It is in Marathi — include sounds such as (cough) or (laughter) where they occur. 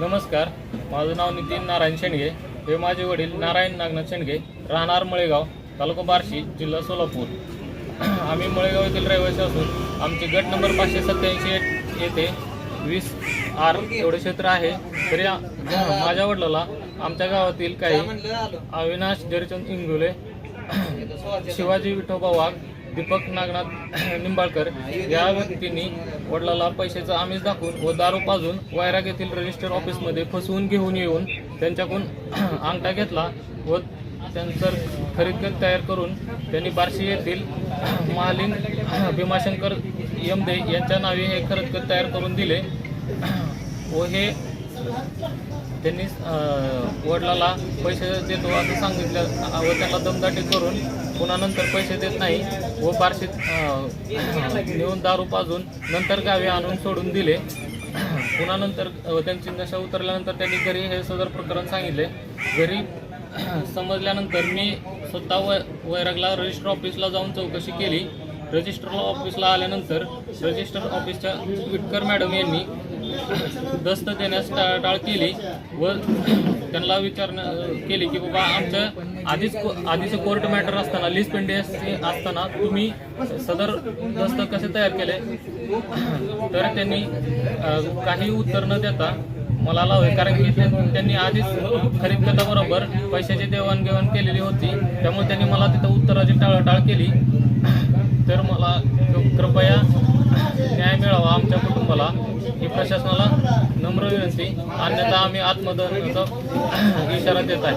नमस्कार माझं नाव नितीन नारायण शेंडगे हे माझे वडील नारायण नागनाथ शेंडगे राहणार मळेगाव तालुका बार्शी जिल्हा सोलापूर. आम्ही मळेगाव येथील रहिवासी असून आमचे गट नंबर पाचशे सत्याऐंशी येथे वीस आर एवढे क्षेत्र आहे. तरी माझ्या वडिलाला आमच्या गावातील काही अविनाश जरचंद इंगुले शिवाजी विठोबा वाघ दीपक नागनाथ (clears throat) निंबाळकर या व्यक्तींनी वडिलाला पैशाचं आमिष दाखवून व दारू पाजून वायराग येथील रजिस्टर ऑफिसमध्ये फसवून घेऊन येऊन त्यांच्याकडून (clears throat) अंगठा घेतला व त्यांचं खरेदी तयार करून त्यांनी बार्शी येथील (clears throat) महालिंग भीमाशंकर यमदे यांच्या नावे हे खरेदी तयार करून दिले. व हे त्यांनी वडिलाला पैसे देतो असं सांगितलं व त्याला दमदाटी करून पुन्हा नंतर पैसे देत नाही व बारशीत नेऊन दारू पाजून नंतर गावी आणून सोडून दिले. पुन्हा नंतर त्यांची नशा उतरल्यानंतर त्यांनी घरी हे सदर प्रकरण सांगितले. घरी (clears throat) समजल्यानंतर मी स्वतः वै वैरागला रजिस्टर ऑफिसला जाऊन चौकशी केली. रजिस्टर ऑफिसला आल्यानंतर रजिस्टर ऑफिसच्या विटकर मॅडम यांनी (clears throat) दस्त देण्यास टाळ केली व (clears throat) त्यांना विचारणं केली की बाबा आमच्या आधीच को- आधीचं कोर्ट मॅटर असताना लिस्ट पेंडिंग असताना तुम्ही सदर दस्त कसे तयार केले? तर त्यांनी काही उत्तर न देता मला लावले कारण की त्यांनी आधीच खरीप खताबरोबर पैशाची देवाणघेवाण केलेली होती. त्यामुळे त्यांनी मला तिथं उत्तराची टाळाटाळ केली. तर मला कृपया न्याय मिळावा आमच्या कुटुंबाला. ही प्रशासनाला नम्र विनंती. अन्यथा आम्ही आत्मदहनाचा इशारा देत आहे.